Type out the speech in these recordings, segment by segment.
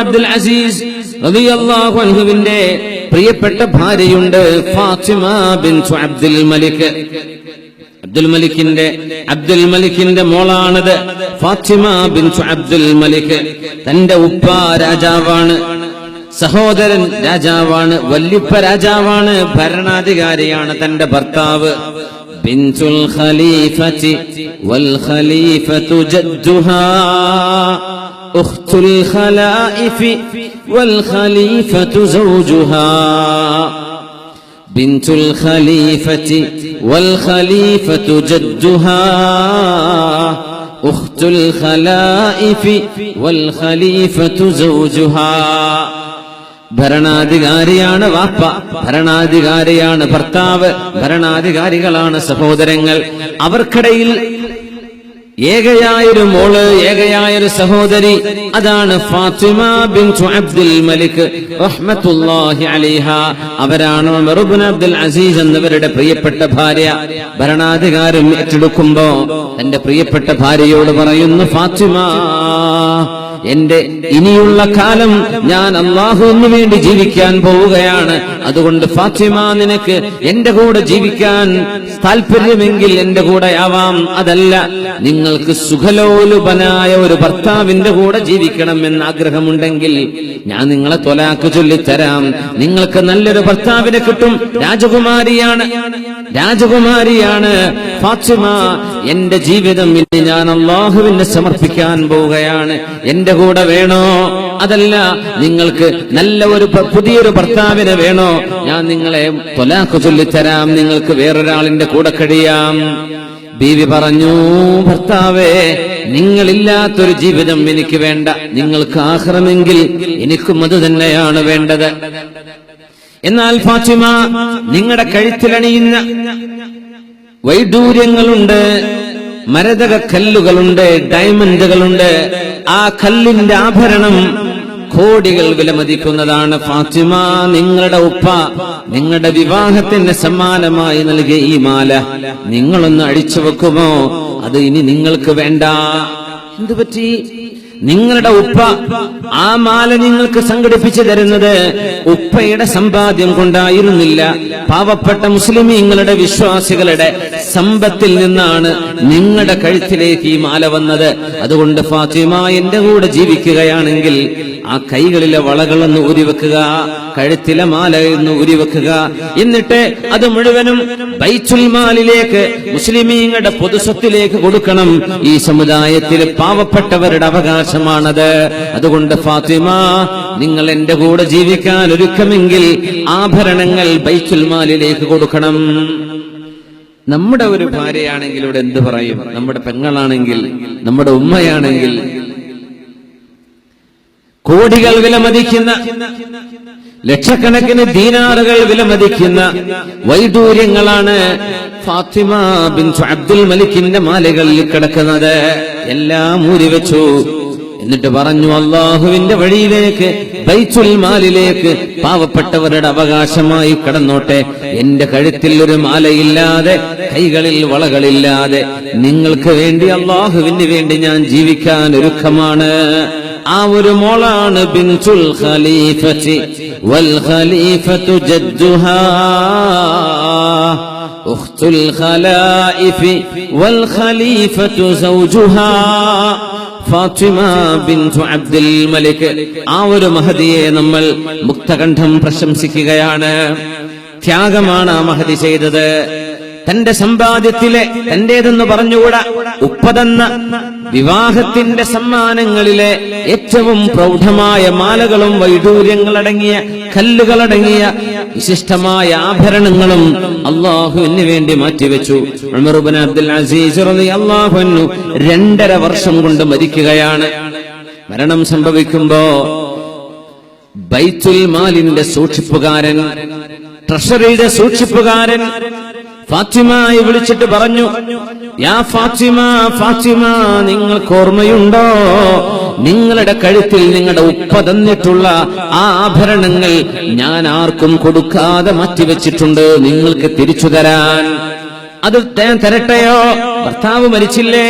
Abdul Aziz റളിയല്ലാഹു പ്രിയപ്പെട്ട ഭാര്യയുണ്ട് Fatima bin Abdul Malik. Abdul മലിക്കിന്റെ Abdul മലിക്കിന്റെ മോളാണത് ഫാത്തിമ ബിൻ അബ്ദുൽ മലിക്. തന്റെ ഉപ്പ രാജാവാണ് സഹോദരൻ രാജാവാണ് വല്യുപ്പ രാജാവാണ് ഭരണാധികാരിയാണ് തന്റെ ഭർത്താവ്. ബിൻതുൽ ഖലീഫത്തി വൽ ഖലീഫത്തു ജദ്ദുഹാ. أخت الخلائف والخليفة زوجها بنت الخليفة والخليفة جدها أخت الخلائف والخليفة زوجها ഭരണാധികാരിയാണ് വാപ്പ ഭരണാധികാരിയാണ് ഭർത്താവ് ഭരണാധികാരികളാണ് സഹോദരങ്ങൾ അവർക്കിടയിൽ ഏകയായൊരു മോൾ ഏകയായൊരു സഹോദരി. അതാണ് ഫാത്തിമ ബിൻ അബ്ദുൽ മലിക് റഹ്മത്തുല്ലാഹി അലിഹ. അവരാണ് ഉമർ അബ്ദുൽ അസീസ് എന്നിവരുടെ പ്രിയപ്പെട്ട ഭാര്യ. ഭരണാധികാരം ഏറ്റെടുക്കുമ്പോ തന്റെ പ്രിയപ്പെട്ട ഭാര്യയോട് പറയുന്നു ഫാത്തിമ എന്റെ ഇനിയുള്ള കാലം ഞാൻ അള്ളാഹുവിന് വേണ്ടി ജീവിക്കാൻ പോവുകയാണ്. അതുകൊണ്ട് ഫാത്തിമ നിനക്ക് എന്റെ കൂടെ ജീവിക്കാൻ താല്പര്യമെങ്കിൽ എന്റെ കൂടെ ആവാം. അതല്ല നിങ്ങൾക്ക് സുഖലോലുപനായ ഒരു ഭർത്താവിന്റെ കൂടെ ജീവിക്കണം എന്ന് ആഗ്രഹമുണ്ടെങ്കിൽ ഞാൻ നിങ്ങളെ തൊലാക്ക് ചൊല്ലിത്തരാം. നിങ്ങൾക്ക് നല്ലൊരു ഭർത്താവിനെ കിട്ടും. രാജകുമാരിയാണ്. രാജകുമാരിയാണ് ഫാത്തിമ. എന്റെ ജീവിതം ഇനി ഞാൻ അള്ളാഹുവിനെ സമർപ്പിക്കാൻ പോവുകയാണ്. എന്റെ കൂടെ വേണോ? അതല്ല നിങ്ങൾക്ക് നല്ല ഒരു പുതിയൊരു ഭർത്താവിനെ വേണോ? ഞാൻ നിങ്ങളെ തൊലാക്ക് ചൊല്ലിത്തരാം. നിങ്ങൾക്ക് വേറൊരാളിന്റെ കൂടെ കഴിയാം. ബീവി പറഞ്ഞു ഭർത്താവേ നിങ്ങളില്ലാത്തൊരു ജീവിതം എനിക്ക് വേണ്ട. നിങ്ങൾക്ക് ആഹ്റമെങ്കിൽ എനിക്കും അത് തന്നെയാണ് വേണ്ടത്. എന്നാൽ ഫാത്തിമ നിങ്ങളുടെ കഴുത്തിലണിയുന്ന വൈഡൂര്യങ്ങളുണ്ട് മരതക കല്ലുകളുണ്ട് ഡയമണ്ടുകളുണ്ട്. ആ കല്ലിന്റെ ആഭരണം കോടികൾ വിലമതിക്കുന്നതാണ് ഫാത്തിമ. നിങ്ങളുടെ ഉപ്പ നിങ്ങളുടെ വിവാഹത്തിന് സമ്മാനമായി നൽകിയ ഈ മാല നിങ്ങളൊന്ന് അഴിച്ചു വെക്കുമോ? അത് ഇനി നിങ്ങൾക്ക് വേണ്ട. എന്തു പറ്റി? നിങ്ങളുടെ ഉപ്പ ആ മാല നിങ്ങൾക്ക് സംഘടിപ്പിച്ചു തരുന്നത് ഉപ്പയുടെ സമ്പാദ്യം കൊണ്ടായിരുന്നില്ല. പാവപ്പെട്ട മുസ്ലിമീങ്ങളുടെ വിശ്വാസികളുടെ സമ്പത്തിൽ നിന്നാണ് നിങ്ങളുടെ കഴുത്തിലേക്ക് ഈ മാല വന്നത്. അതുകൊണ്ട് ഫാത്തിമ എന്റെ കൂടെ ജീവിക്കുകയാണെങ്കിൽ ആ കൈകളിലെ വളകളൊന്ന് ഊരിവെക്കുക കഴുത്തിലെ മാല ഒന്ന് ഊരിവെക്കുക. എന്നിട്ട് അത് മുഴുവനും ബൈച്ചുൽ മാലിലേക്ക് മുസ്ലിമീങ്ങളുടെ പൊതുസ്വത്തിലേക്ക് കൊടുക്കണം. ഈ സമുദായത്തിൽ പാവപ്പെട്ടവരുടെ അവകാശമാണത്. അതുകൊണ്ട് ഫാത്തിമ നിങ്ങൾ എന്റെ കൂടെ ജീവിക്കാൻ ഒരുക്കമെങ്കിൽ ആഭരണങ്ങൾ ബൈച്ചുൽ മാലിലേക്ക് കൊടുക്കണം. നമ്മുടെ ഒരു ഭാര്യയാണെങ്കിൽ ഇവിടെ എന്ത് പറയും? നമ്മുടെ പെങ്ങളാണെങ്കിൽ നമ്മുടെ ഉമ്മയാണെങ്കിൽ കോടികൾ വിലമതിക്കുന്ന ലക്ഷക്കണക്കിന് ദീനാറുകൾ വിലമതിക്കുന്ന വൈഡൂര്യങ്ങളാണ് ഫാത്തിമ ബിൻ അബ്ദുൽ മലിക്കിന്റെ മാലകളിൽ കിടക്കുന്നത്. എല്ലാം ഊരി വെച്ചു. എന്നിട്ട് പറഞ്ഞു അള്ളാഹുവിന്റെ വഴിയിലേക്ക് ബൈച്ചുൽ മാലിലേക്ക് പാവപ്പെട്ടവരുടെ അവകാശമായി കടന്നോട്ടെ. എന്റെ കഴുത്തിൽ ഒരു മാലയില്ലാതെ കൈകളിൽ വളകളില്ലാതെ. നിങ്ങൾക്ക് വേണ്ടി അള്ളാഹുവിന് വേണ്ടി ഞാൻ ജീവിക്കാൻ ഒരുക്കമാണ്. ആ ഒരു മോളാണ് ബിൻസുൽ ഖലീഫത്തി. വൽ ഖലീഫത്തു ജദ്ദുഹാ ഖലായിഫി വൽ ഖലീഫത്തു സൗജുഹാ. ഫാത്തിമ ബിൻതു അബ്ദുൽ മലിക്. ആ ഒരു മഹദിയെ നമ്മൾ മുക്തകണ്ഠം പ്രശംസിക്കുകയാണ്. ത്യാഗമാണ് ആ മഹതി ചെയ്തത്. തന്റെ സമ്പാദ്യത്തിലെ തന്റേതെന്ന് പറഞ്ഞുകൂടാ? ഉപ്പതെന്ന വിവാഹത്തിന്റെ സമ്മാനങ്ങളിലെ ഏറ്റവും പ്രൗഢമായ മാലകളും വൈഡൂര്യങ്ങളടങ്ങിയ കല്ലുകളടങ്ങിയ വിശിഷ്ടമായ ആഭരണങ്ങളും അള്ളാഹുവിന് വേണ്ടി മാറ്റിവെച്ചു. ഉമറുബിൻ അബ്ദുൽ അസീസ് അള്ളാഹുനു രണ്ടര വർഷം കൊണ്ട് മരിക്കുകയാണ്. മരണം സംഭവിക്കുമ്പോ ബൈത്തുൽ മാലിന്റെ സൂക്ഷിപ്പുകാരൻ ട്രഷറിയുടെ സൂക്ഷിപ്പുകാരൻ ഫാത്തിമായി വിളിച്ചിട്ട് പറഞ്ഞു യാ ഫാത്തിമ ഫാത്തിമ നിങ്ങൾക്ക് ഓർമ്മയുണ്ടോ? നിങ്ങളുടെ കഴുത്തിൽ നിങ്ങളുടെ ഉപ്പ തന്നിട്ടുള്ള ആ ആഭരണങ്ങൾ ഞാൻ ആർക്കും കൊടുക്കാതെ മാറ്റിവെച്ചിട്ടുണ്ട് നിങ്ങൾക്ക് തിരിച്ചു തരാൻ. അത് തരട്ടെയോ? ഭർത്താവ് മരിച്ചില്ലേ?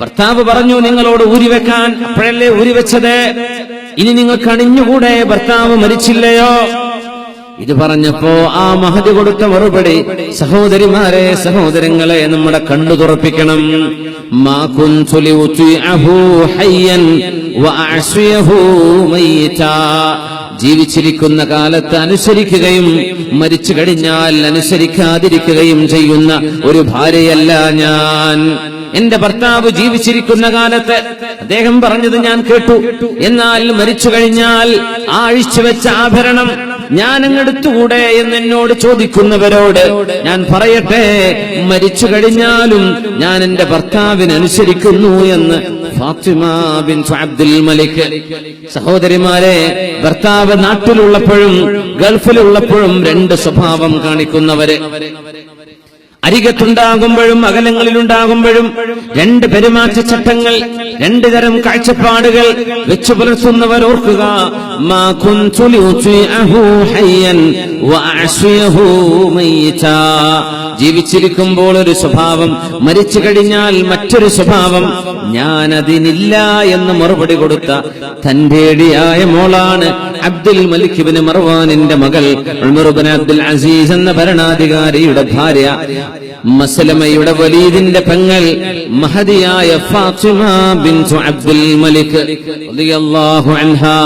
ഭർത്താവ് പറഞ്ഞു നിങ്ങളോട് ഊരിവെക്കാൻ അപ്പോഴല്ലേ ഊരിവെച്ചത് ഇനി നിങ്ങൾ കണിഞ്ഞുകൂടെ ഭർത്താവ് മരിച്ചില്ലയോ? ഇത് പറഞ്ഞപ്പോ ആ മഹതി കൊടുത്ത മറുപടി സഹോദരിമാരെ സഹോദരങ്ങളെ നമ്മുടെ കണ്ണു തുറപ്പിക്കണം. ജീവിച്ചിരിക്കുന്ന കാലത്ത് അനുസരിക്കുകയും മരിച്ചു കഴിഞ്ഞാൽ അനുസരിക്കാതിരിക്കുകയും ചെയ്യുന്ന ഒരു ഭാര്യയല്ല ഞാൻ. എന്റെ ഭർത്താവ് ജീവിച്ചിരിക്കുന്ന കാലത്ത് അദ്ദേഹം പറഞ്ഞത് ഞാൻ കേട്ടു. എന്നാൽ മരിച്ചു കഴിഞ്ഞാൽ ആ അഴിച്ചുവെച്ച ആഭരണം ഞാൻ അങ്ങെടുത്തുകൂടെ എന്ന് എന്നോട് ചോദിക്കുന്നവരോട് ഞാൻ പറയട്ടെ മരിച്ചു കഴിഞ്ഞാലും ഞാൻ എന്റെ ഭർത്താവിന് അനുസരിക്കുന്നു എന്ന് ഫാത്തിമ ബിൻ അബ്ദുൽ മലിക്. സഹോദരിമാരെ ഭർത്താവ് നാട്ടിലുള്ളപ്പോഴും ഗൾഫിലുള്ളപ്പോഴും രണ്ട് സ്വഭാവം കാണിക്കുന്നവര്. അരികത്തുണ്ടാകുമ്പോഴും അകലങ്ങളിലുണ്ടാകുമ്പോഴും രണ്ട് പെരുമാറ്റച്ചട്ടങ്ങൾ രണ്ട് തരം കാഴ്ചപ്പാടുകൾ വെച്ചു പുലർത്തുന്നവർ ഓർക്കുക. ജീവിച്ചിരിക്കുമ്പോൾ ഒരു സ്വഭാവം മരിച്ചു കഴിഞ്ഞാൽ മറ്റൊരു സ്വഭാവം. ഞാൻ അതിനില്ല എന്ന് മറുപടി കൊടുത്ത തന്റേടിയായ മോളാണ് അബ്ദുൽ മലിക്കിബിന് മർവാനിന്റെ മകൾ അബ്ദുൽ അസീസ് എന്ന ഭരണാധികാരിയുടെ ഭാര്യ. മസലമയുടെ വലീദിന്റെ പെങ്ങൾ മഹദിയായ ഫാത്തിമ ബിൻതു അബ്ദുൽ മലിക് റളിയല്ലാഹു അൻഹാ.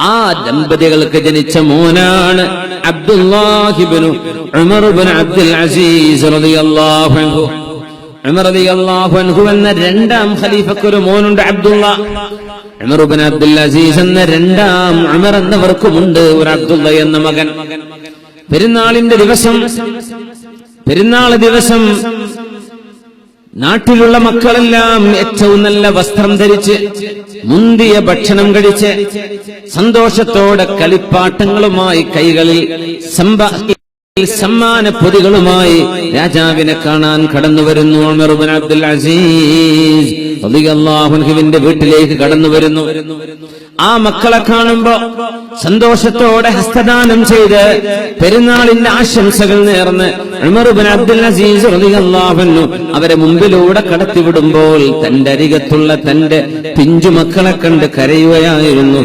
ആ ദമ്പതികൾക്ക് ജനിച്ച മോനാണ് അബ്ദുല്ലാഹിബിനു ഉമർബിൻ അബ്ദുൽ അസീസ് റളിയല്ലാഹു അൻഹു. ഉമർ റളിയല്ലാഹു അൻഹു എന്ന രണ്ടാം ഖലീഫക്ക് ഒരു മോനുണ്ട് അബ്ദുള്ള. ഉമർബിൻ അബ്ദുൽ അസീസ് എന്ന രണ്ടാം ഉമർ എന്നവർക്കുമുണ്ട് ഒരു അബ്ദുള്ള എന്ന മകൻ. പെരുന്നാളിന്റെ ദിവസം പെരുന്നാൾ ദിവസം നാട്ടിലുള്ള മക്കളെല്ലാം ഏറ്റവും നല്ല വസ്ത്രം ധരിച്ച് മുന്തിയ ഭക്ഷണം കഴിച്ച് സന്തോഷത്തോടെ കളിപ്പാട്ടങ്ങളുമായി കൈകളിൽ സമ്മാന പൊതികളുമായി രാജാവിനെ കാണാൻ കടന്നു വരുന്നു അബ്ദുൽ അസീസ് റളിയല്ലാഹുവിന്റെ വീട്ടിലേക്ക് കടന്നു വരുന്നു. ആ മക്കളെ കാണുമ്പോ സന്തോഷത്തോടെ ഹസ്തദാനം ചെയ്ത് പെരുന്നാളിന്റെ ആശംസകൾ നേർന്ന് ഉമർ ഇബ്നു അബ്ദുൽ അസീസ് റളിയല്ലാഹു അവരെ മുമ്പിലൂടെ കടത്തിവിടുമ്പോൾ തന്റെ അരികത്തുള്ള തന്റെ പിഞ്ചു മക്കളെ കണ്ട് കരയുകയായിരുന്നു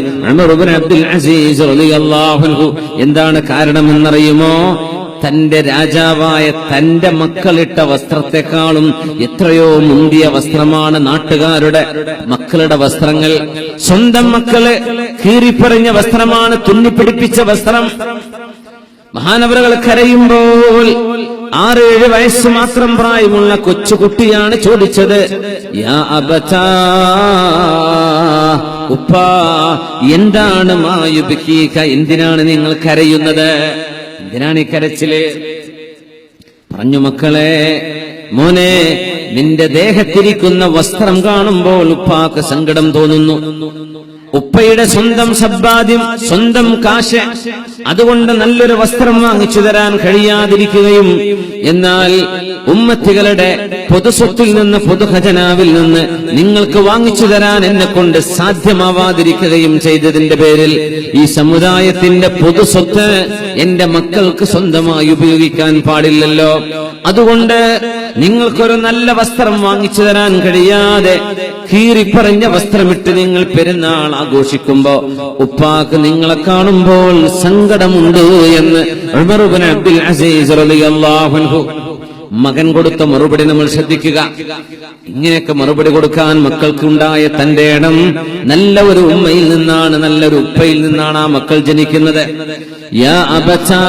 അബ്ദുൽ അസീസ് റളിയല്ലാഹു എന്താണ് കാരണമെന്നറിയുമോ? തന്റെ രാജാവായ തന്റെ മക്കളിട്ട വസ്ത്രത്തെക്കാളും എത്രയോ മുന്തിയ വസ്ത്രമാണ് നാട്ടുകാരുടെ മക്കളുടെ വസ്ത്രങ്ങൾ. സ്വന്തം മക്കൾ കീറിപ്പറിഞ്ഞ വസ്ത്രമാണ് തുന്നിപ്പിടിപ്പിച്ച വസ്ത്രം. മഹാനവറുകൾ കരയുമ്പോൾ ആറേഴ് വയസ്സ് മാത്രം പ്രായമുള്ള കൊച്ചുകുട്ടിയാണ് ചോദിച്ചത് യാ അബച്ചാ ഉപ്പാ എന്താണ് മായുബിക്കീക എന്തിനാണ് നിങ്ങൾ കരയുന്നത്? എന്തിനാണ് ഈ കരച്ചിൽ? പറഞ്ഞു മക്കളെ മോനെ നിന്റെ ദേഹത്തിരിക്കുന്ന വസ്ത്രം കാണുമ്പോൾ ഉപ്പാക്ക് സങ്കടം തോന്നുന്നു. ഉപ്പയുടെ സ്വന്തം സമ്പാദ്യം സ്വന്തം കാശ്. അതുകൊണ്ട് നല്ലൊരു വസ്ത്രം വാങ്ങിച്ചു തരാൻ കഴിയാതിരിക്കുകയും എന്നാൽ ഉമ്മത്തികളുടെ പൊതുസ്വത്തിൽ നിന്ന് പൊതുഖജനാവിൽ നിന്ന് നിങ്ങൾക്ക് വാങ്ങിച്ചു തരാൻ എന്നെ കൊണ്ട് സാധ്യമാവാതിരിക്കുകയും ചെയ്തതിന്റെ പേരിൽ ഈ സമുദായത്തിന്റെ പൊതുസ്വത്ത് എന്റെ മക്കൾക്ക് സ്വന്തമായി ഉപയോഗിക്കാൻ പാടില്ലല്ലോ. അതുകൊണ്ട് നിങ്ങൾക്കൊരു നല്ല വസ്ത്രം വാങ്ങിച്ചു തരാൻ കഴിയാതെ കീറിപ്പറഞ്ഞ വസ്ത്രമിട്ട് നിങ്ങൾ പെരുന്നാൾ ആഘോഷിക്കുമ്പോ ഉപ്പാക്ക് നിങ്ങളെ കാണുമ്പോൾ സങ്കടമുണ്ട് എന്ന് അബ്ദുൽ അസീസ് റളിയല്ലാഹു മകൻ കൊടുത്ത മറുപടി നമ്മൾ ശ്രദ്ധിക്കുക. ഇങ്ങനെയൊക്കെ മറുപടി കൊടുക്കാൻ മക്കൾക്കുണ്ടായ തന്റെ ഇടം നല്ല ഒരു ഉമ്മയിൽ നിന്നാണ് നല്ലൊരു ഉപ്പയിൽ നിന്നാണ് ആ മക്കൾ ജനിക്കുന്നത്. യാ അബച്ചാ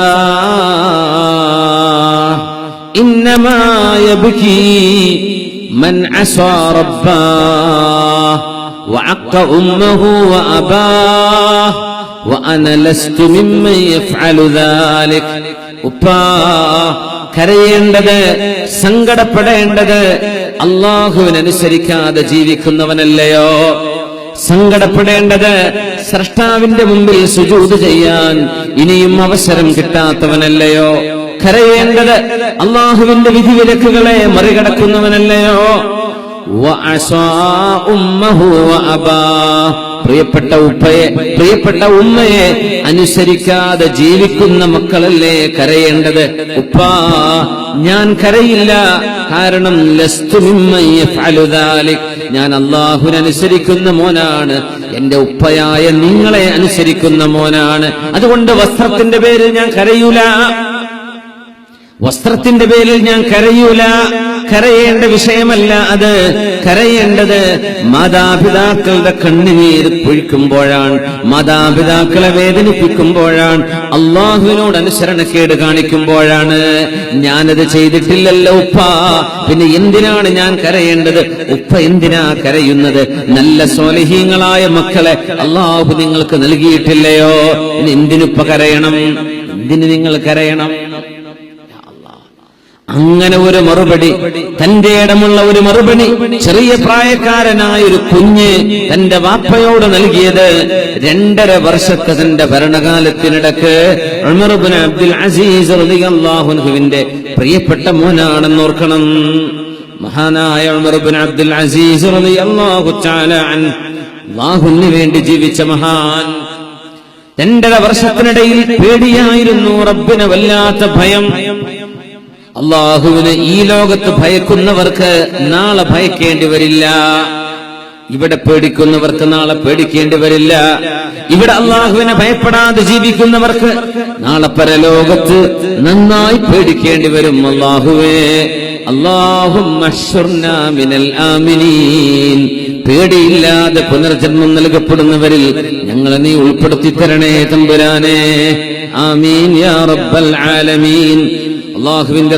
إنما يبكي من عصى رباه وعق أمه وأباه وأنا لست ممن يفعل ذلك ഉപ്പാ കരയേണ്ടത് സങ്കടപ്പെടേണ്ടത് അള്ളാഹുവിനനുസരിക്കാതെ ജീവിക്കുന്നവനല്ലയോ സങ്കടപ്പെടേണ്ടത് സ്രഷ്ടാവിന്റെ മുമ്പിൽ സുജൂത് ചെയ്യാൻ ഇനിയും അവസരം കിട്ടാത്തവനല്ലയോ കരയേണ്ടത് അള്ളാഹുവിന്റെ വിധി വിലക്കുകളെ മറികടക്കുന്നവനല്ലയോ. പ്രിയപ്പെട്ട ഉപ്പയെ പ്രിയപ്പെട്ട ഉമ്മയെ അനുസരിക്കാതെ ജീവിക്കുന്ന മക്കളല്ലേ കരയേണ്ടത്? ഉപ്പാ ഞാൻ കരയില്ല കാരണം ലസ്തുമിമ്മയെ. ഞാൻ അള്ളാഹുവിനെ അനുസരിക്കുന്ന മോനാണ്. എന്റെ ഉപ്പയായ നിങ്ങളെ അനുസരിക്കുന്ന മോനാണ്. അതുകൊണ്ട് വസ്ത്രത്തിന്റെ പേരിൽ ഞാൻ കരയൂല. വസ്ത്രത്തിന്റെ പേരിൽ ഞാൻ കരയൂല. കരയേണ്ട വിഷയമല്ല അത്. കരയേണ്ടത് മാതാപിതാക്കളുടെ കണ്ണുനീര് പൊഴിക്കുമ്പോഴാണ്. മാതാപിതാക്കളെ വേദനിപ്പിക്കുമ്പോഴാണ്. അള്ളാഹുവിനോട് അനുസരണക്കേട് കാണിക്കുമ്പോഴാണ്. ഞാനത് ചെയ്തിട്ടില്ലല്ലോ ഉപ്പ. പിന്നെ എന്തിനാണ് ഞാൻ കരയേണ്ടത്? ഉപ്പ എന്തിനാ കരയുന്നത്? നല്ല സ്വാലിഹീങ്ങളായ മക്കളെ അള്ളാഹു നിങ്ങൾക്ക് നൽകിയിട്ടില്ലയോ? എന്തിനുപ്പ കരയണം? എന്തിന് നിങ്ങൾ കരയണം? അങ്ങനെ ഒരു മറുപടി. തന്റെ ഇടമുള്ള ഒരു മറുപടി. ചെറിയ പ്രായക്കാരനായ ഒരു കുഞ്ഞ് തന്റെ വാപ്പയോട് നൽകിയത് രണ്ടര വർഷത്തെ തന്റെ ഭരണകാലത്തിനിടക്ക് അബ്ദുൽ അസീസ് റളിയല്ലാഹുവിന്റെ പ്രിയപ്പെട്ട മോനാണെന്ന് ഓർക്കണം. മഹാനായ ഉമർബിൻ അബ്ദുൽ അസീസ് അല്ലാഹുവിന് വേണ്ടി ജീവിച്ച മഹാൻ. രണ്ടര വർഷത്തിനിടയിൽ പേടിയായിരുന്നു റബ്ബിന് വല്ലാത്ത ഭയം. അള്ളാഹുവിന് ഈ ലോകത്ത് ഭയക്കുന്നവർക്ക് നാളെ ഭയക്കേണ്ടി വരില്ല. ഇവിടെ പേടിക്കുന്നവർക്ക് നാളെ പേടിക്കേണ്ടി വരില്ല. ഇവിടെ അള്ളാഹുവിനെ ഭയപ്പെടാതെ ജീവിക്കുന്നവർക്ക് നാളെ പരലോകത്ത് നന്നായി പേടിക്കേണ്ടി വരും. അള്ളാഹുവേ അള്ളാഹും പേടിയില്ലാതെ പുനർജന്മം നൽകപ്പെടുന്നവരിൽ ഞങ്ങളെ നീ ഉൾപ്പെടുത്തി തരണേ തമ്പുരാനെ. ആമീൻ യാ റബ്ബൽ ആലമീൻ. അള്ളാഹുവിന്റെ